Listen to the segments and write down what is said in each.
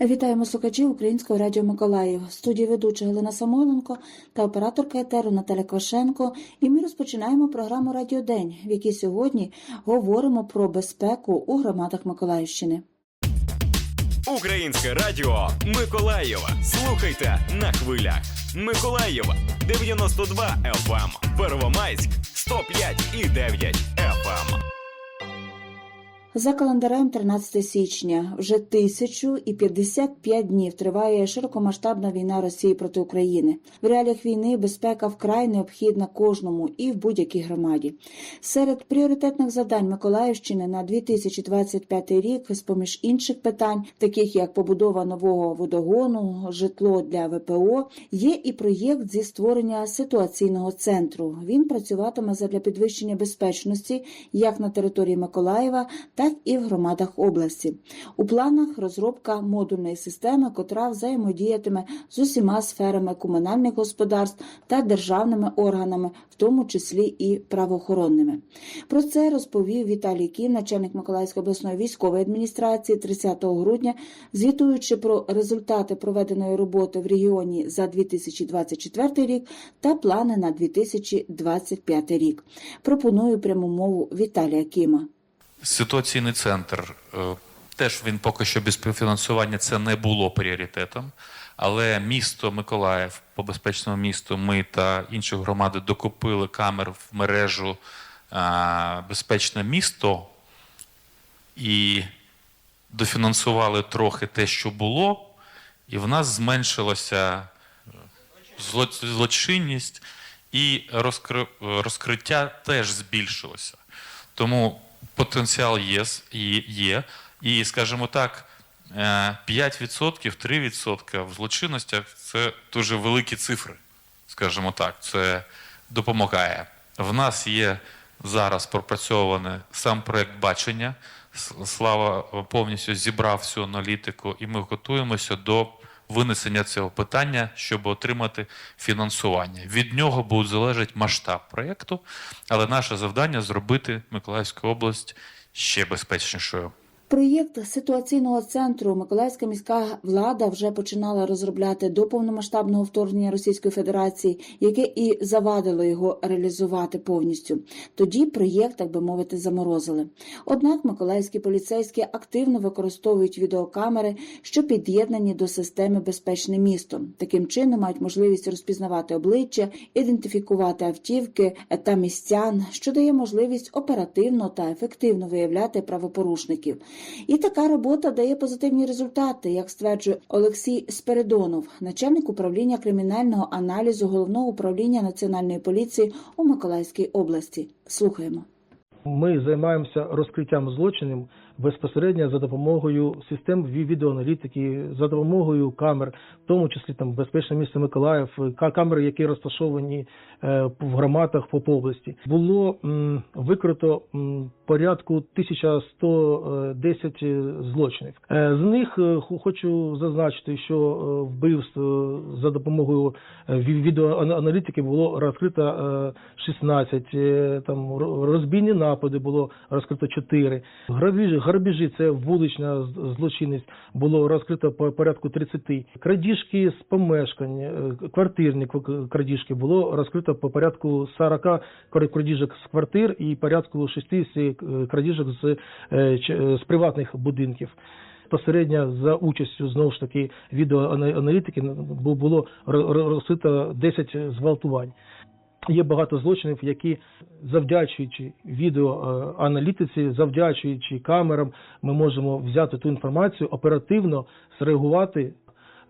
Вітаємо слухачів Українського радіо Миколаїв. Студії ведуча Галина Самойленко та операторка етеру Наталя Квашенко. І ми розпочинаємо програму Радіодень, в якій сьогодні говоримо про безпеку у громадах Миколаївщини. Українське радіо Миколаєва. Слухайте на хвилях. Миколаєва 92 FM, Первомайськ 105 і 9 FM. За календарем 13 січня вже 1055 днів триває широкомасштабна війна Росії проти України. В реаліях війни безпека вкрай необхідна кожному і в будь-якій громаді. Серед пріоритетних завдань Миколаївщини на 2025 рік, з поміж інших питань, таких як побудова нового водогону, житло для ВПО, є і проєкт зі створення ситуаційного центру. Він працюватиме задля підвищення безпечності як на території Миколаєва, так і в громадах області. У планах розробка модульної системи, котра взаємодіятиме з усіма сферами комунальних господарств та державними органами, в тому числі і правоохоронними. Про це розповів Віталій Кім, начальник Миколаївської обласної військової адміністрації 30 грудня, звітуючи про результати проведеної роботи в регіоні за 2024 рік та плани на 2025 рік. Пропоную пряму мову Віталія Кіма. Ситуаційний центр е, теж він поки що без співфінансування це не було пріоритетом. Але місто Миколаїв, по безпечному місту, ми та інші громади докупили камер в мережу Безпечне місто і дофінансували трохи те, що було, і в нас зменшилася е, злочинність, і е, розкриття теж збільшилося. Тому потенціал є, є. І, скажімо так, е, 5%, 3% в злочинностях це дуже великі цифри, скажімо так, це допомагає. В нас є зараз пропрацьований сам проект бачення. Слава повністю зібрав всю аналітику, і ми готуємося до винесення цього питання, щоб отримати фінансування. Від нього буде залежати масштаб проєкту, але наше завдання зробити Миколаївську область ще безпечнішою. Проєкт ситуаційного центру Миколаївська міська влада вже починала розробляти до повномасштабного вторгнення Російської Федерації, яке і завадило його реалізувати повністю. Тоді проєкт, так би мовити, заморозили. Однак миколаївські поліцейські активно використовують відеокамери, що під'єднані до системи Безпечне місто. Таким чином мають можливість розпізнавати обличчя, ідентифікувати автівки та містян, що дає можливість оперативно та ефективно виявляти правопорушників. І така робота дає позитивні результати, як стверджує Олексій Спиридонов, начальник управління кримінального аналізу головного управління національної поліції у Миколаївській області. Слухаємо. Ми займаємося розкриттям злочинів безпосередньо за допомогою систем ві- відеоаналітики, за допомогою камер, в тому числі там безпечне місто Миколаїв, ка- камери, які розташовані е, в громадах по області. Було викрито порядку 1110 злочинів. Е, З них е, хочу зазначити, що е, вбивств е, за допомогою е, відеоаналітики було розкрито е, 16, е, там розбійні напади було розкрито 4, грабіжі, грабіжі це вулична злочинність, було розкрито по порядку 30, крадіжки з помешкань, е, квартирні кв- крадіжки було розкрито по порядку 40 кра- крадіжок з квартир і порядку 60 е, крадіжок з, е, з приватних будинків. Безпосередньо за участю знову ж таки відеоаналітики бу- було ро- ро- розкрито 10 зґвалтувань. Є багато злочинів, які завдячуючи відеоаналітиці, завдячуючи камерам, ми можемо взяти ту інформацію, оперативно зреагувати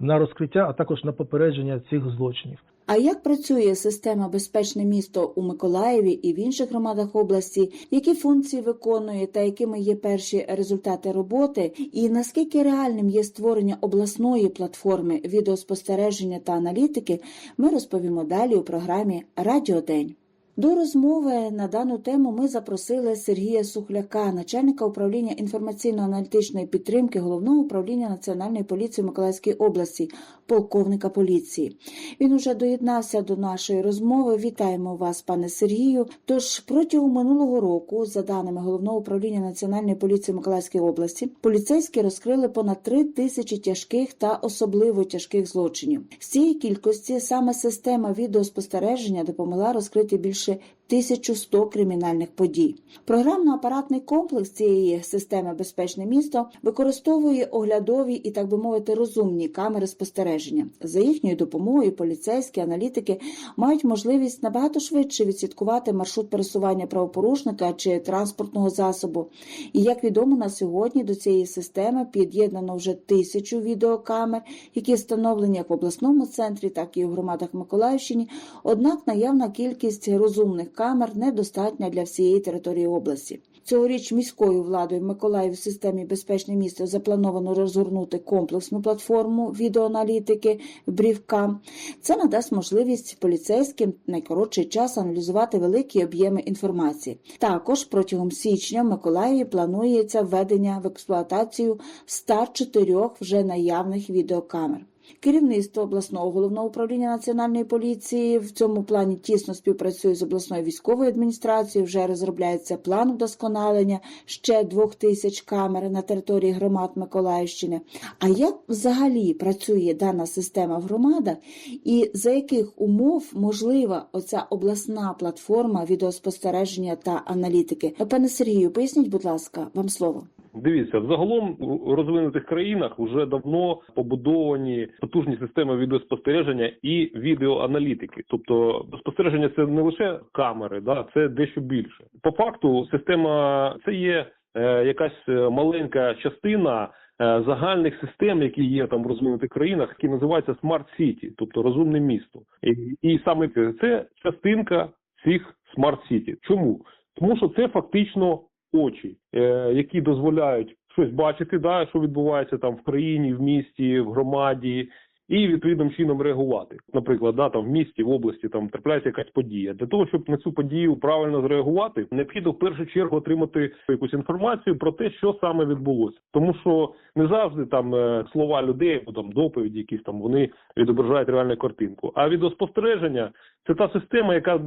на розкриття, а також на попередження цих злочинів. А як працює система Безпечне місто у Миколаєві і в інших громадах області? Які функції виконує та якими є перші результати роботи? І наскільки реальним є створення обласної платформи відеоспостереження та аналітики? Ми розповімо далі у програмі Радіодень. До розмови на дану тему ми запросили Сергія Сухляка, начальника управління інформаційно-аналітичної підтримки головного управління Національної поліції в Миколаївській області, полковника поліції. Він уже доєднався до нашої розмови. Вітаємо вас, пане Сергію. Тож протягом минулого року, за даними головного управління Національної поліції в Миколаївській області, поліцейські розкрили понад три тисячі тяжких та особливо тяжких злочинів. З цієї кількості саме система відеоспостереження допомогла розкрити більше більше 1100 кримінальних подій. Програмно-апаратний комплекс цієї системи Безпечне місто використовує оглядові і, так би мовити, розумні камери спостереження. За їхньою допомогою поліцейські аналітики мають можливість набагато швидше відслідкувати маршрут пересування правопорушника чи транспортного засобу. І як відомо на сьогодні до цієї системи під'єднано вже тисячу відеокамер, які встановлені як в обласному центрі, так і у громадах Миколаївщини. Однак наявна кількість розумних камер недостатня для всієї території області. Цьогоріч міською владою Миколаїв в системі Безпечне місто заплановано розгорнути комплексну платформу відеоаналітики Брівка. Це надасть можливість поліцейським найкоротший час аналізувати великі об'єми інформації. Також протягом січня в Миколаєві планується введення в експлуатацію 104 вже наявних відеокамер. Керівництво обласного головного управління національної поліції в цьому плані тісно співпрацює з обласною військовою адміністрацією. Вже розробляється план вдосконалення ще двох тисяч камер на території громад Миколаївщини. А як взагалі працює дана система в громадах, і за яких умов можлива оця обласна платформа відеоспостереження та аналітики? Пане Сергію, поясніть, будь ласка, вам слово. Дивіться, взагалом у розвинутих країнах вже давно побудовані потужні системи відеоспостереження і відеоаналітики. Тобто спостереження це не лише камери, да це дещо більше. По факту, система це є е, якась е, маленька частина. е, Загальних систем, які є там в розвинутих країнах, які називаються Smart City, тобто розумне місто, і, і саме це частинка цих Smart City. Чому? Тому що це фактично очі, е, які дозволяють щось бачити, да, що відбувається там в країні, в місті, в громаді, і відповідним чином реагувати. Наприклад, да, там в місті, в області там трапляється якась подія. Для того, щоб на цю подію правильно зреагувати, необхідно в першу чергу отримати якусь інформацію про те, що саме відбулося. Тому що не завжди там е, слова людей, або там доповіді, якісь там вони відображають реальну картинку. А відеоспостереження це та система, яка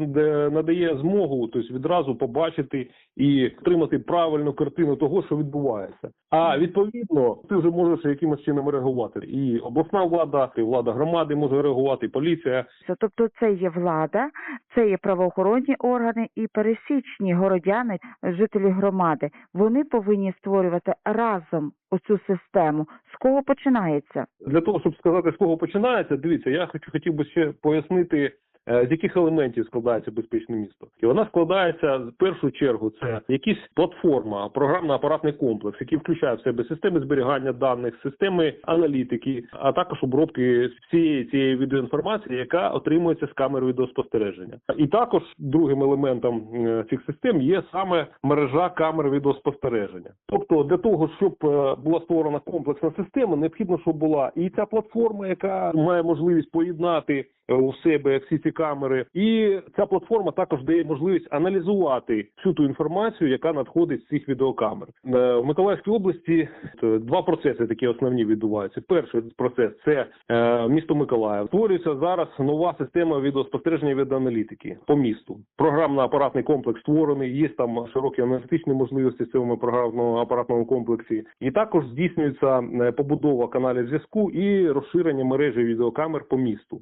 надає змогу тобто відразу побачити і отримати правильну картину того, що відбувається. А відповідно, ти вже можеш якимось чином реагувати. І обласна влада, і влада громади може реагувати, поліція. Тобто це є влада, це є правоохоронні органи і пересічні городяни, жителі громади. Вони повинні створювати разом оцю систему. З кого починається? Для того щоб сказати, з кого починається, дивіться, я хочу хотів би ще пояснити. Е, З яких елементів складається безпечне місто? І вона складається в першу чергу. Це якісь платформа, програмно-апаратний комплекс, який включає в себе системи зберігання даних, системи аналітики, а також обробки всієї цієї відеоінформації, яка отримується з камер відеоспостереження. І також другим елементом е, цих систем є саме мережа камер відеоспостереження. Тобто, для того, щоб е, була створена комплексна система, необхідно, щоб була і ця платформа, яка має можливість поєднати у себе всі ці камери, і ця платформа також дає можливість аналізувати всю ту інформацію, яка надходить з цих відеокамер. Е, В Миколаївській області е, два процеси такі основні відбуваються. Перший процес це е, місто Миколаїв. Створюється зараз нова система відеоспостереження від аналітики по місту. Програмно-апаратний комплекс створений. Є там широкі аналітичні можливості в цьому програмному апаратному комплексі, і також здійснюється е, побудова каналів зв'язку і розширення мережі відеокамер по місту.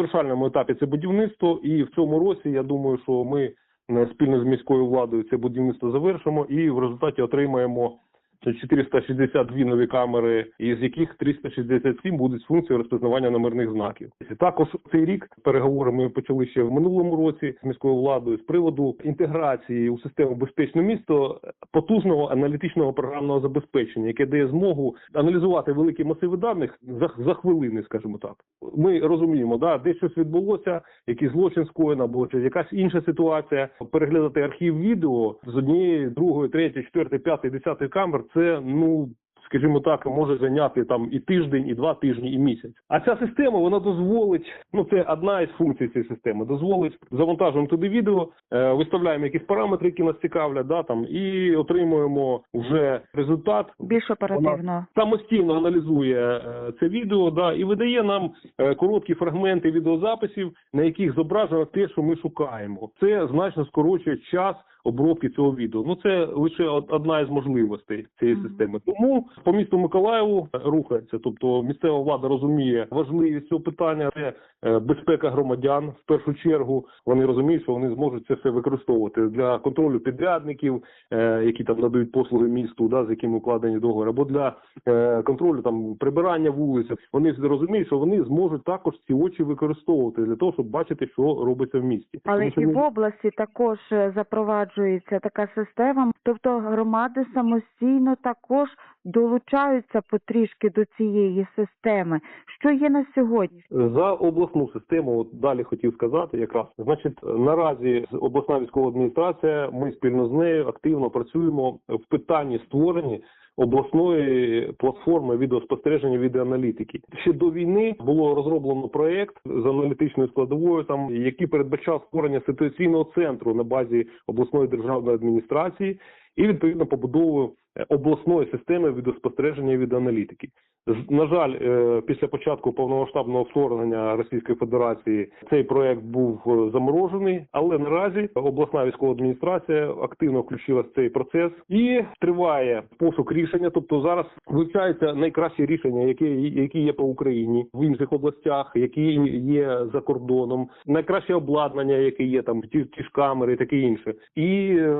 Завершальному етапі це будівництво, і в цьому році я думаю, що ми е, спільно з міською владою це будівництво завершимо і в результаті отримаємо. Це 462 нові камери, із яких 367 будуть з функцією розпізнавання номерних знаків. Також цей рік переговори ми почали ще в минулому році з міською владою з приводу інтеграції у систему безпечне місто потужного аналітичного програмного забезпечення, яке дає змогу аналізувати великі масиви даних за, за хвилини, скажімо так. Ми розуміємо, да, де щось відбулося, який злочин скоєно, або якась інша ситуація. Переглядати архів відео з однієї, другої, третьої, четвертої, п'ятої, десятої камер. Це ну скажімо так, може зайняти там і тиждень, і два тижні, і місяць. А ця система вона дозволить. Ну це одна із функцій цієї системи. Дозволить завантажуємо туди відео, е, виставляємо якісь параметри, які нас цікавлять, да там і отримуємо вже результат. Більш оперативно. Самостійно аналізує е, це відео, да і видає нам е, короткі фрагменти відеозаписів, на яких зображено те, що ми шукаємо. Це значно скорочує час обробки цього відео. Ну це лише одна із можливостей цієї системи. Тому по місту Миколаєву рухається. Тобто місцева влада розуміє важливість цього питання. Це е, безпека громадян в першу чергу. Вони розуміють, що вони зможуть це все використовувати для контролю підрядників, е, які там надають послуги місту, да, з якими укладені договори, або для е, контролю там прибирання вулиць. Вони розуміють, що вони зможуть також ці очі використовувати для того, щоб бачити, що робиться в місті. Але Тому і в області також е, запроваджується така система, тобто громади самостійно також долучаються потрішки до цієї системи. Що є на сьогодні? За обласну систему, от далі хотів сказати, якраз значить наразі обласна військова адміністрація. Ми спільно з нею активно працюємо в питанні створення обласної платформи відеоспостереження відеоаналітики. Ще до війни було розроблено проект з аналітичною складовою, там який передбачав створення ситуаційного центру на базі обласної державної адміністрації і відповідно побудову обласної системи відеоспостереження і відеоаналітики. З- На жаль, е, після початку повномасштабного вторгнення Російської Федерації цей проект був е, заморожений, але наразі обласна військова адміністрація активно включилася в цей процес і триває пошук рішення. Тобто зараз вивчаються найкращі рішення, які, які є по Україні в інших областях, які є за кордоном, найкраще обладнання, яке є там, ті, ті ж камери, таке інше, і е,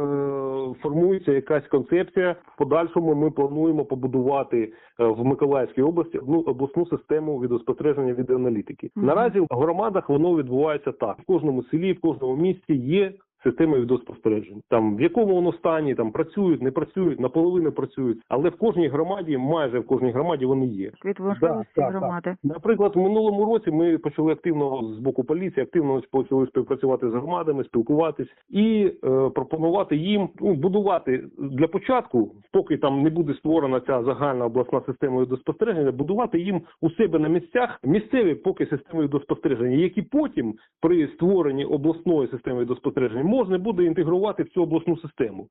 формується якась концепція. Подальшому ми плануємо побудувати е, в Миколаївській області одну обласну систему відеоспостереження від аналітики. Наразі в громадах воно відбувається так: в кожному селі, в кожному місті є. Система відеоспостережень, там в якому воно стані, там працюють, не працюють, наполовину працюють, але в кожній громаді, майже в кожній громаді вони є. Від можливості так, так. громади? Наприклад, в минулому році ми почали активно з боку поліції, активно почали співпрацювати з громадами, спілкуватись і е, пропонувати їм ну, будувати для початку, поки там не буде створена ця загальна обласна система відеоспостереження, будувати їм у себе на місцях місцеві поки системи відеоспостереження, які потім при створенні обласної системи відеоспостереження можна буде інтегрувати в цю обласну систему.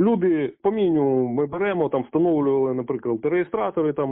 Люди по мінімуму ми беремо там, встановлювали, наприклад, реєстратори, там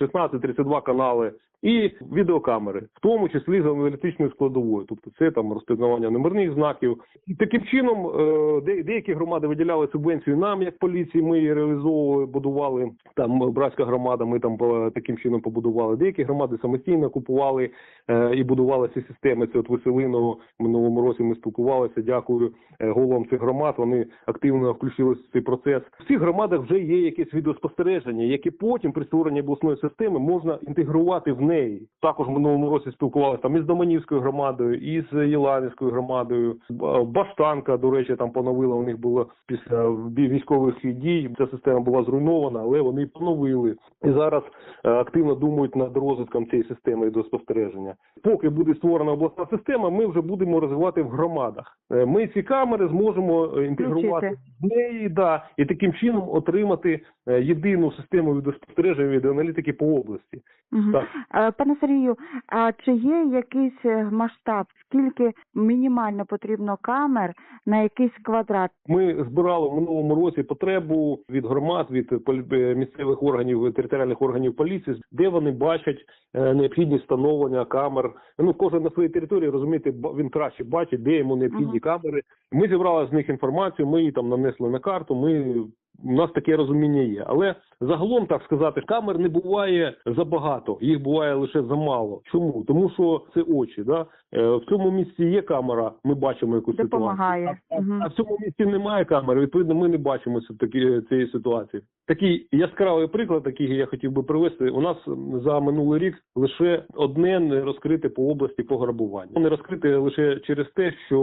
16-32 канали і відеокамери, в тому числі з аналітичною складовою. Тобто це там розпізнавання номерних знаків. І таким чином е, де- деякі громади виділяли субвенцію нам, як поліції. Ми її реалізовували, будували там братська громада. Ми там по- таким чином побудували. Деякі громади самостійно купували е, і будували ці системи. Це от Веселиного минулому році ми спілкувалися. Дякую е, головам цих громад. Вони активно включилися в цей процес. В цих громадах вже є якесь відеоспостереження, яке потім при створенні обласної системи можна інтегрувати в неї. Також минулому році спілкувалися там із Доманівською громадою, і з Єланівською громадою. Баштанка, до речі, там поновила. У них було після військових дій. Ця система була зруйнована, але вони поновили і зараз е, активно думають над розвитком цієї системи відеоспостереження. Поки буде створена обласна система, ми вже будемо розвивати в громадах. Е, Ми ці камери зможемо е, інтегрувати в неї, да, і таким чином отримати е, єдину систему відеоспостереження відеоаналітики по області. Мгм. Так. Е, Пане Сергію, а чи є якийсь масштаб, скільки мінімально потрібно камер на якийсь квадрат? Ми збирали в минулому році потребу від громад, від місцевих органів, територіальних органів поліції, де вони бачать необхідність встановлення камер. Ну кожен на своїй території розумієте, він краще бачить, де йому необхідні Мгм. камери. Ми зібрали з них інформацію. Ми її там нанесли на карту. Ми у нас таке розуміння є, але загалом так сказати, камер не буває забагато, їх буває лише замало. Чому? Тому що це очі. Да? Е, В цьому місці є камера, ми бачимо якусь Допомагає. ситуацію. А, а в цьому місці немає камери. Відповідно, ми не бачимо такі цієї ситуації. Такий яскравий приклад, який я хотів би привести. У нас за минулий рік лише одне не розкрите по області пограбування. Не розкрите лише через те, що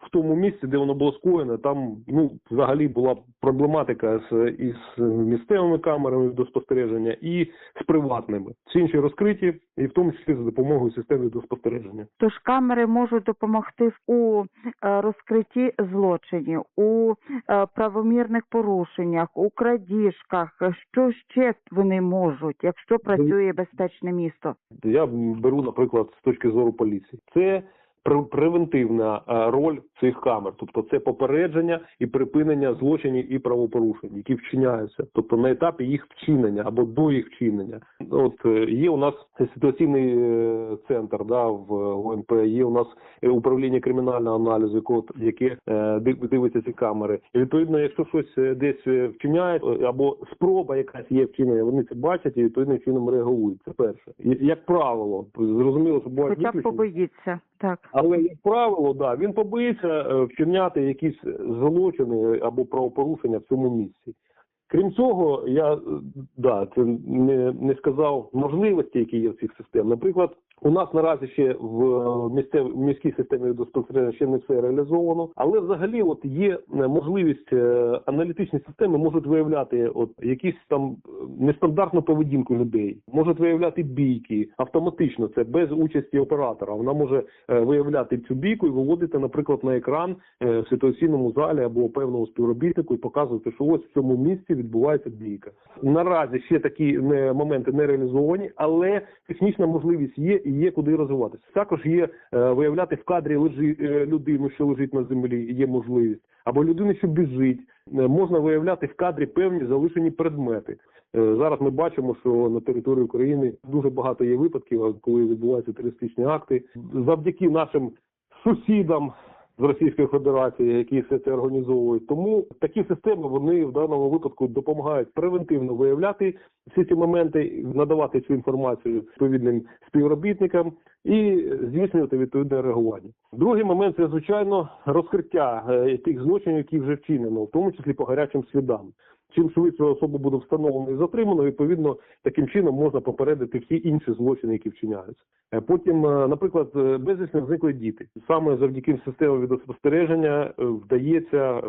в тому місці, де воно було скоєно, там ну взагалі була проблематика з із місцевими камерами відеоспостереження і з приватними. Всі інші розкриті, і в тому числі за допомогою систем відеоспостереження. Тож камери можуть допомогти у е, розкритті злочинів, у е, правомірних порушеннях, у крадіжках. Що ще вони можуть, якщо працює безпечне місто? Я беру, наприклад, з точки зору поліції. Це превентивна е, роль цих камер, тобто це попередження і припинення злочинів і правопорушень, які вчиняються, тобто на етапі їх вчинення або до їх вчинення. От е, є у нас ситуаційний е, центр да, в ОНП, є у нас управління кримінального аналізу, яке дивиться ці камери. І відповідно, якщо щось десь вчиняють е, або спроба якась є вчинення, вони це бачать і відповідним чином реагують. Це перше. Як правило, зрозуміло, що бувають Хоча виключення. побоїться. Так. Але як правило, да, він побоїться е, вчиняти якісь злочини або правопорушення в цьому місці. Крім цього, я е, да, це не, не сказав можливості, які є в цих систем. Наприклад, у нас наразі ще в е, місцев, міській системі відеоспостереження ще не все реалізовано, але взагалі от є е, можливість е, аналітичні системи можуть виявляти от якісь там нестандартну поведінку людей, можуть виявляти бійки автоматично. Це без участі оператора. Вона може виявляти цю бійку і виводити, наприклад, на екран в ситуаційному залі або певному співробітнику і показувати, що ось в цьому місці відбувається бійка. Наразі ще такі моменти не реалізовані, але технічна можливість є є куди розвиватися. Також є е, виявляти в кадрі лежи, е, людину, що лежить на землі, є можливість, або людину, що біжить. Е, можна виявляти в кадрі певні залишені предмети. Зараз ми бачимо, що на території України дуже багато є випадків, коли відбуваються терористичні акти. Завдяки нашим сусідам з Російської Федерації, які все це організовують. Тому такі системи вони в даному випадку допомагають превентивно виявляти всі ці моменти, надавати цю інформацію відповідним співробітникам і здійснювати відповідне реагування. Другий момент це звичайно розкриття е, тих злочинів, які вже вчинено, в тому числі по гарячим слідам. Чим швидше особа буде встановлена і затримана, відповідно, таким чином можна попередити всі інші злочини, які вчиняються. Е, Потім, е, наприклад, е, безвісно зникли діти. Саме завдяки системі відеоспостереження вдається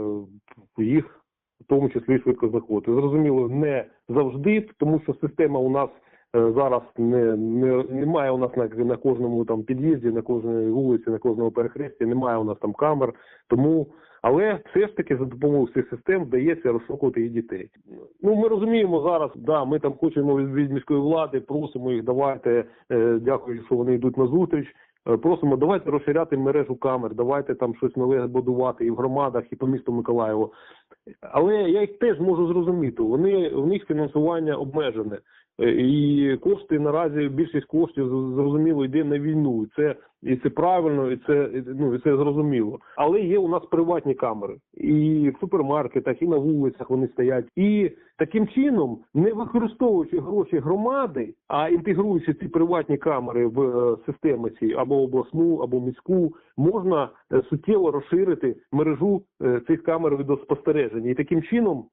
їх в тому числі швидко знаходити. Зрозуміло, не завжди, тому що система у нас зараз не, не немає у нас на, на кожному там під'їзді, на кожній вулиці, на кожному перехресті, немає у нас там камер. Тому, але все ж таки за допомогою цих систем вдається розшукувати і дітей. Ну ми розуміємо зараз, да, ми там хочемо від, міської влади, просимо їх, давайте, е, дякую, що вони йдуть на зустріч. Е, Просимо, давайте розширяти мережу камер, давайте там щось нове будувати і в громадах, і по місту Миколаєво. Але я їх теж можу зрозуміти. Вони в них фінансування обмежене. Е, І кошти наразі більшість коштів зрозуміло йде на війну. Це і це правильно, і це ну і це зрозуміло. Але є у нас приватні камери, і в супермаркетах, і на вулицях вони стоять. І таким чином, не використовуючи гроші громади, а інтегруючи ці приватні камери в е, системи ці або обласну, або міську, можна е, суттєво розширити мережу цих камер відеоспостереження. І таким чином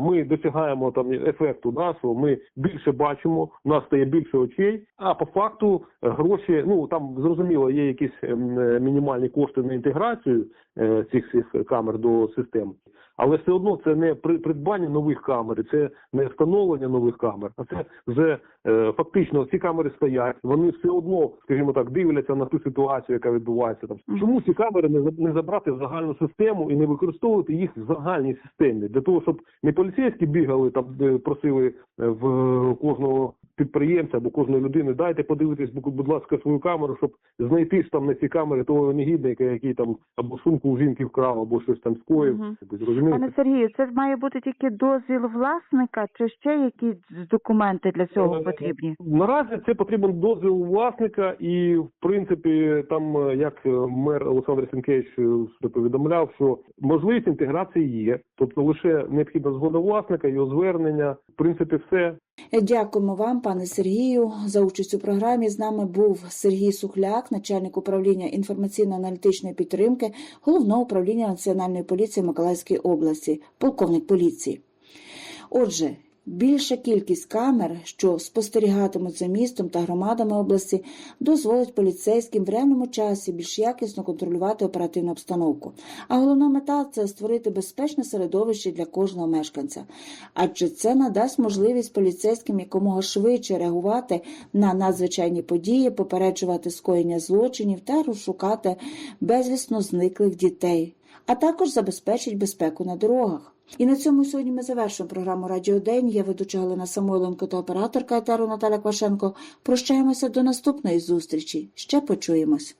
ми досягаємо там ефекту, насу. ми більше бачимо, у нас стає більше очей. А по факту е, гроші, ну там зрозуміло, є якісь ем, е, мінімальні кошти на інтеграцію е, цих цих камер до систем. Але все одно це не при- придбання нових камер, це не встановлення нових камер, а це вже е, фактично ці камери стоять. Вони все одно, скажімо так, дивляться на ту ситуацію, яка відбувається там. Чому ці камери не не забрати в загальну систему і не використовувати їх в загальній системі для того, щоб не поліцейські бігали там, просили е, в кожного підприємця або кожної людини, дайте подивитись, будь будь ласка, свою камеру, щоб знайти ж там на ці камери того негідника, який там або сумку у жінки вкрав, або щось там скоїв. Мгм. Пане Сергію, це ж має бути тільки дозвіл власника, чи ще якісь документи для цього Е, потрібні? Наразі це потрібен дозвіл власника, і в принципі, там е, як е, мер Олександр Сінкевич повідомляв, що можливість інтеграції є, тобто лише необхідна згода власника, його звернення. В принципі, все. Дякуємо вам, пане Сергію, за участь у програмі. З нами був Сергій Сухляк, начальник управління інформаційно-аналітичної підтримки головного управління Національної поліції Миколаївської області, полковник поліції. Отже, Більша кількість камер, що спостерігатимуть за містом та громадами області, дозволить поліцейським в реальному часі більш якісно контролювати оперативну обстановку. А головна мета це створити безпечне середовище для кожного мешканця, адже це надасть можливість поліцейським якомога швидше реагувати на надзвичайні події, попереджувати скоєння злочинів та розшукати безвісно зниклих дітей, а також забезпечить безпеку на дорогах. І на цьому сьогодні ми завершуємо програму Радіо День. Я ведуча Галина Самойленко та операторка етеру Наталя Квашенко. Прощаємося до наступної зустрічі. Ще почуємось.